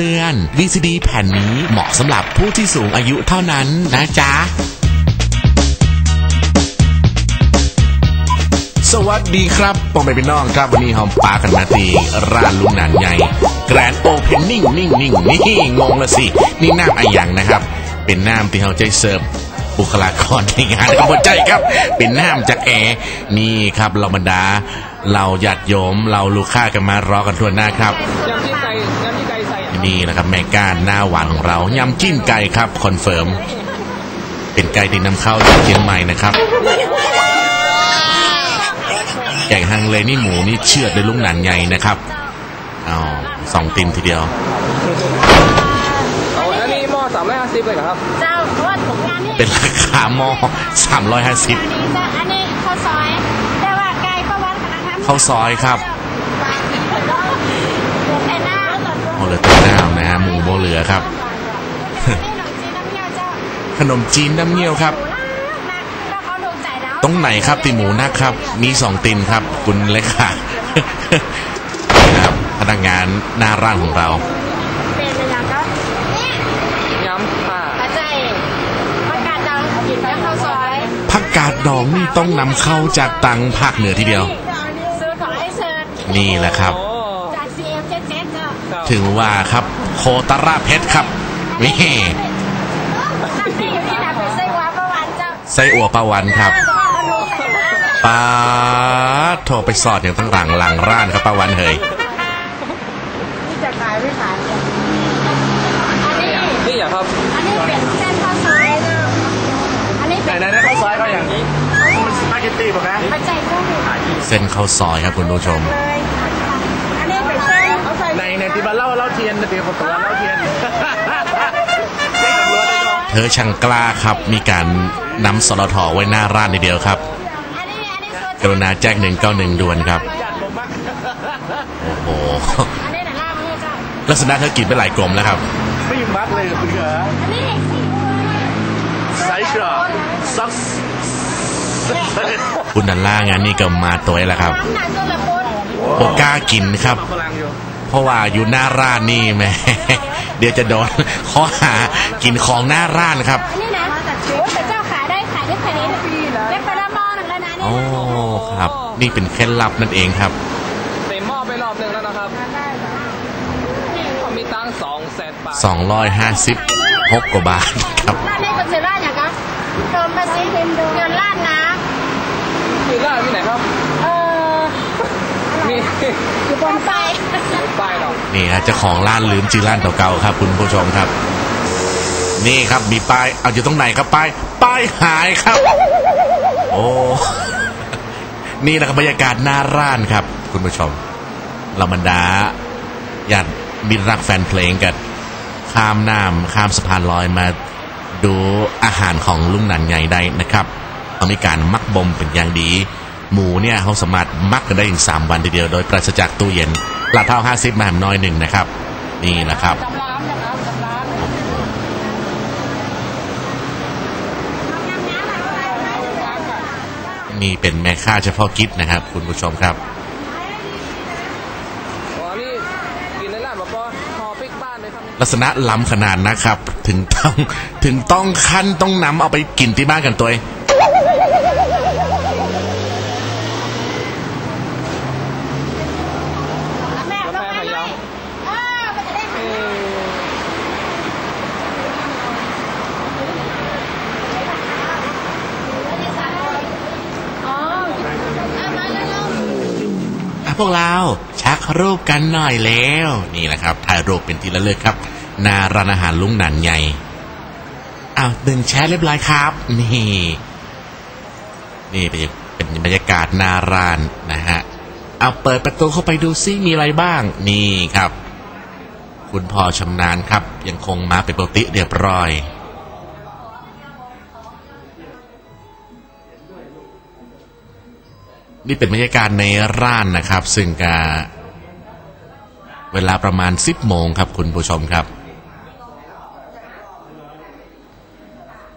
เตือน VCD แผ่นนี้เหมาะสำหรับผู้ที่สูงอายุเท่านั้นนะจ๊ะ สวัสดีครับปองไปเป็นน้องครับ วันนี้หอมปากันมาตีร้านลุงหนันใหญ่แกรนโอเพนนิ่งนิ่งนิ่งนี่งงละสิ นี่น้ำไอหยังนะครับ เป็นน้ำที่เขาใจเสิร์ฟบุคลากรในงานครับบนใจครับ เป็นน้ำจากแอร์นี่ครับเราบรรดาเราหยัดโยมเราลูกค้ากันมารอกันทั่วหน้าครับ ไก่ใส่นี่นะครับแม่ก้านหน้าหวานของเรายำจิ้มไก่ครับคอนเฟิร์มเป็นไก่ที่นำเข้าจากเชียงใหม่นะครับแกงฮังเลนี่หมูนี่เชือดด้วยลุงหนันใหญ่นะครับเอาสองติมทีเดียวเอาอันนี้หม้อสามร้อยห้าสิบเลยเหรอครับเจ้าเพราะว่าถุงงานนี่เป็นราคาหม้อ350อันนี้จะอันนี้ข้าวซอยแต่ว่าไก่ข้าววันขนาดนั้นข้าวซอยครับ ไอ้หน้า โอ เหลือแต่น้ำนะฮะหมูโบเหลือครับนี่หนมจีนน้ำเงี้ยวเจ้าขนมจีนน้ำเงี้ยวครับแล้วเขาดวงใจแล้วตรงไหนครับติหมูนะครับ มีสองตินครับ คุณเลขานะครับพนักงานหน้าร้านของเราเป็นเลยยังก็เนี่ยยำค่ะปัจจัยประกาศดังกินแล้วข้าวซอยผักกาดดองนี่ต้องนำเข้าจากตังภาคเหนือทีเดียวซื้อของไอ้เซิร์ชนี่แหละครับ โอ้ จาก CF77 เจ้า ครับ ถึงว่าครับ โคตาราเพชรครับนี่น้ำที่อยู่ที่ไหนเป็นไส้หวานประวันเจ้าไส้อั่วปลาวันครับเอาลงใส่บ้านป้าดโทรไปสอดอย่างตั้งหลังหลังร้านครับป้าวันเฮยที่จะขายไม่ขายอันนี้นี่เหรอครับ อันนี้เป็นเส้นข้าวซอยเจ้าอันนี้ไหนเป็นไหนข้าวซอยเขาอย่างนี้มันสปาเกตตี้ป่ะคะปัจจัยกุ้งเลยเส้นข้าวซอยครับคุณผู้ชมอันนี้เป็นเส้ นเขาใส่ในในที่บ้านเล่าเล่าเทียนเดี๋ยวผมตัวเล่าเทียนเจ๊กับรั้วเลยเนาะเธอช่างกล้าครับ มีการนำสลทไว้หน้าร้านทีเดียวครับอันนี้อันนี้กรุณาแจ้ง191ด่วนครับจัดผมมากโอ้โหอันนี้หนังล่างมือเจ้าลักษณะเธอกินไปหลายกลมแล้วครับ ไม่มัดเลยคุณเหรออันนี้ไซส์กรอบซักคุณนันล่างานนี่ก็มาตัวแล้วครับน้ำหนักตัวละคนโอกล้ากินครับพลังอยู่ เพราะว่าอยู่หน้าร้านนี่แหม่เดี๋ยวจะโดนข้อหากินของหน้าร้านครับอันนี้นะโอ้แต่เจ้าขายได้ขายได้แค่นี้นะเก็บไปละหม้อหนึ่งแล้วนะโอ้นี่ครับ นี่เป็นเคล็ดลับนั่นเองครับเต็มหม้อไปรอบหนึ่งแล้วนะครับเขามีตังค์สองแสนบาท256กว่าบาทครับร้านนี้เป็นเซร่าอย่างก็โดนภาษีเงินล้านนะมีร้านที่ไหนครับเออ มีอยู่บนไฟป้ายเนาะนี่ฮะเจ้าของร้านลืมชื่อร้านเก่าๆครับ คุณผู้ชมครับ นี่ครับมีป้ายเอาอยู่ตรงไหนครับป้ายป้ายหายครับ โอ้นี่แหละครับบรรยากาศหน้าร้านครับ คุณผู้ชมเราบรรดาญาติมิตรรักแฟนเพลงกัน ข้ามน้ำข้ามสะพานลอยมาดูอาหารของลุงนันใหญ่ได้นะครับเขามีการมักบ่มเป็นอย่างดี หมูเนี่ยเขาสามารถมักกันได้ถึงสามวันทีเดียว โดยปราศจากตู้เย็นลาดเท่าห้าสิบมาแหมน้อยหนึ่งนะครับ นี่แหละครับจำร้านนะครับจำร้านนี่เป็นแม่ค้าเฉพาะกิจนะครับ คุณผู้ชมครับอ๋อนี่กินในร้านแบบว่อพริกบ้านเลยครับลักษณะล้ำขนาดนะครับ ถึงต้องถึงต้องขั้นต้องนำเอาไปกินที่บ้านกันตัวเอง แม่ก็ไม่ให้เออมันจะได้ เออ อ๋อเอามาแล้ว อะ พวกเราชักรูปกันหน่อยแล้ว นี่แหละครับถ่ายรูปเป็นที่ระลึกครับนาร้านอาหารลุงหนันใหญ่อ้าวดึงแชร์เรียบร้อยครับ นี่ นี่เป็นบรรยากาศนารานนะฮะเอาเปิดประตูเข้าไปดูซิมีอะไรบ้าง นี่ครับ คุณพ่อชำนาญครับ ยังคงมาเป็นปกติเรียบร้อย นี่เป็นบรรยากาศในร้านนะครับ ซึ่งกเวลาประมาณ 10 โมงครับคุณผู้ชมครับ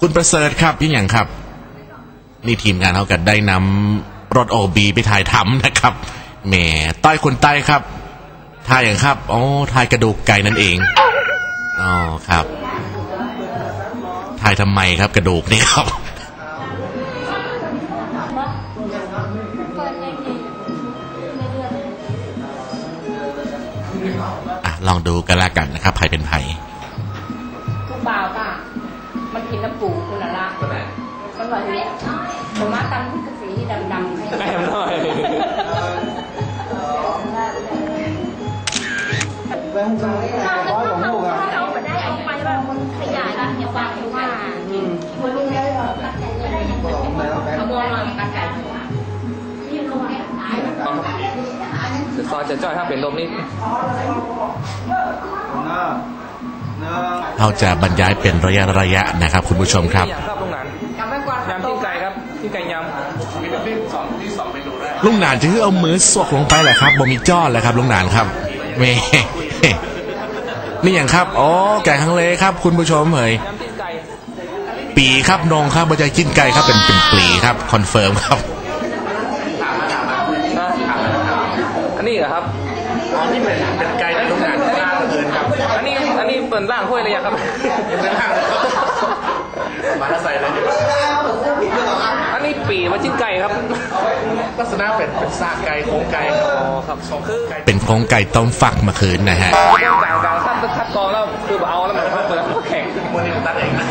คุณประเสริฐครับยี่อย่างครับ นี่ทีมงานเขากันได้นำรถโอบีไปถ่ายทำนะครับแหมต้อยคนใต้ครับทายอย่างครับอ๋อทายกระดูกไก่นั่นเองอ๋อครับทายทำไมครับกระดูกนี่ครับ อะลองดูกันละกันนะครับใครเป็นไผ่ทุกบ่าวป่ะมันกินน้ำปูคุณละละมันว่าเนี้ยผมมาตำพุทธสีดำๆให้แม่หน่อยเอาไปได้เอาไปว่ามันขยายนะอย่าฟังอยู่ว่าคุณลุงได้หรอเอาบัวมาตัดไก่ซอยจะจ้อยถ้าเป็นลมนี่ เราจะบรรยายเป็นระยะระยะนะครับ คุณผู้ชมครับอย่างครับลุงหนานกลับไปกว่ายำที่ไก่ครับที่ไก่ยลุงหนานจะคือเอามือสวกลงไปแหละครับบ่มีจ้อนแหละครับลุงหนานครับเมนี่อย่างครับอ๋อไก่ฮังเลครับ คุณผู้ชมเฮ้ยำยำที่ไก่ปีครับนงครับบรรยายจิ้นไก่ครับเป็นเป็นปลีครับคอนเฟิร์มครับนะอันนี้เหรอครับอ๋อ นี่เป็นเป็นไก่ที่ลุงหนานล่าเกินครับอันนี้อันนี้เปิดร่างห้วยเลยยังครับมาใส่เลยอันนี้ปีมาจิ้นไก่ครับลักษณะเป็นเป็นซากไก่โครงไก่อ๋อครับคือเป็นโครงไก่ต้มฝักเมาคืนนะฮะเรื่องการการคัดคัดกรองแล้วคือเอาแล้วมันเปิดแล้วแข็งมันนี่ตัดเองนะ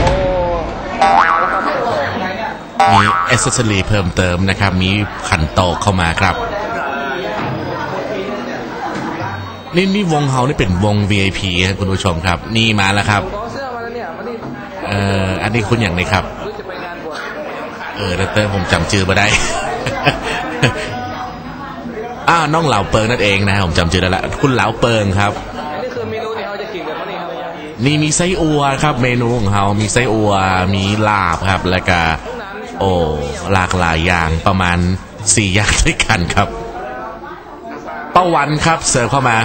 โอ้เอาแล้วครับมีเอเซสซอรีเพิ่มเติมนะครับ มีขันโตกเข้ามาครับ นี่นี่วงเฮานี่เป็นวง VIP ครับคุณผู้ชมครับ นี่มาแล้วครับขอเสื้อมาแล้วเนี่ยมาดิเอออันนี้คุณอย่างไรครับหรือจะไปงานบวชเออดรผมจำชื่อมาได้อ้าวน้องเหลาเปิงนั่นเองนะครับผมจำชื่อได้ละคุณเหลาเปิงครับอันนี้คือเมนูที่เราจะกินกันวันนี้ครับนี่มีไส้อัวครับ เมนูของเขามีไส้อัว มีลาบครับ แล้วก็โอ้หลากหลายอย่างประมาณสี่อย่างด้วยกันครับ ป้าวันครับ เสิร์ฟเข้ามา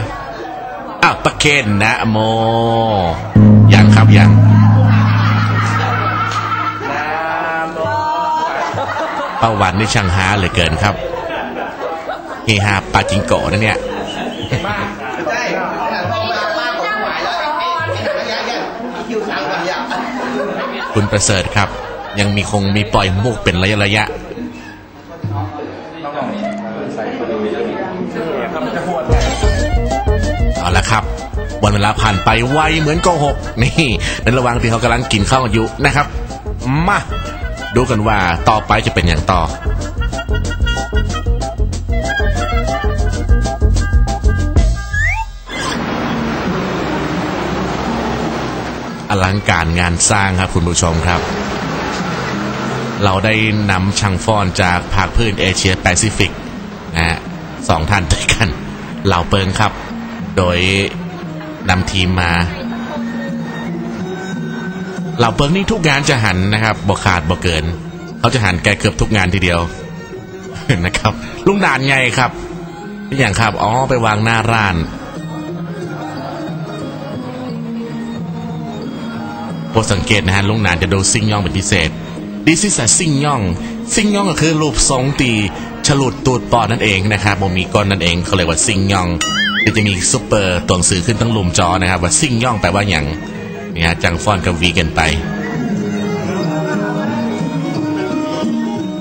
อ้าวปะเคนนะโมยังครับยังป้าวันนี่ช่างฮาเหลือเกินครับเฮฮาปาจิงโกะนะเนี่ยคุณประเสริฐครับ ยังมีคงมีปล่อยมุกเป็นระยะระยะ เอาละครับวันเวลาผ่านไปไวเหมือนโกหกนี่ในระหว่างที่เขากำลังกินข้าวอยู่นะครับ มา ดูกันว่าต่อไปจะเป็นอย่างต่ออลังการงานสร้างครับคุณผู้ชมครับ เราได้นำช่างฟ้อนจากภาคพื้นเอเชียแปซิฟิกนะฮะสองท่านด้วยกัน เหล่าเปิงครับ โดยนำทีมมา เหล่าเปิงนี่ทุกงานจะหันนะครับบ่ขาดบ่เกิน เขาจะหันแกเกือบทุกงานทีเดียวนะครับ ลุงด่านไงครับอย่างครับ อ๋อ ไปวางหน้าร้านโปรดสังเกตนะฮะลุงนานจะดูซิงย่องเป็นพิเศษดิซิสซิงย่อง ซิงย่องก็คือรูปทรงตี ฉลุดตูดปอดนั่นเองนะครับผมมีก้อนนั่นเองเขาเรียกว่าซิ่งย่องเดี๋ยวจะมีซุปเปอร์ตัวหนังสือขึ้นตั้งลุมจอนะครับว่าซิ่งย่องแปลว่าอย่างนี่ฮะจังฟอนกับวีกันไป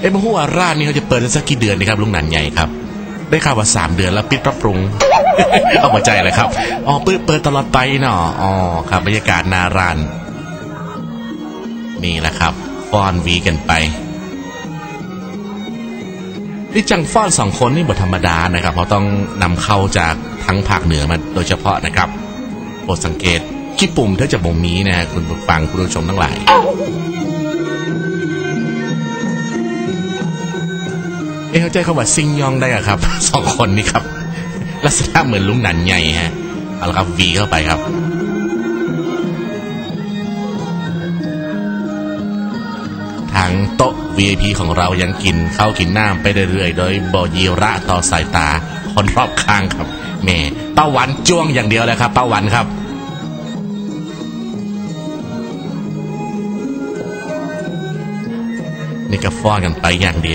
เอ้มาหัวาร้านนี้เขาจะเปิดสักกี่เดือนนะครับลุงหนันใหญ่ครับ ได้ข่าวว่าสามเดือนแล้วปิดปรับปรุง เอาหัวใจเลยครับอ๋อเปิดเปิดตลอดไปเนาะอ๋อครับบรรยากาศนาร้านนี่แหละครับฟอนวีกันไป นี่จังฟ้อนสองคนนี่บทธรรมดานะครับเพราะต้องนำเข้าจากทั้งภาคเหนือมาโดยเฉพาะนะครับโปรดสังเกตขี้ปุ่มเธอจะบ่งมีนะคุณผู้ฟังคุณผู้ชมทั้งหลายเอ๊ะเข้าใจคำว่าซิงยองได้อะครับสองคนนี้ครับลักษณะเหมือนลุงหนันใหญ่ฮะเอาละครับวีเข้าไปครับทางโต๊ะ VIP ของเรายังกินข้าวกินน้ำไปเรื่อยๆ โดยบอยีระต่อสายตา คนรอบข้างครับแม่ป้าวันจ้วงอย่างเดียวเลยครับป้าวันครับนี่ก็ฟ้อนกันไปอย่างเดียว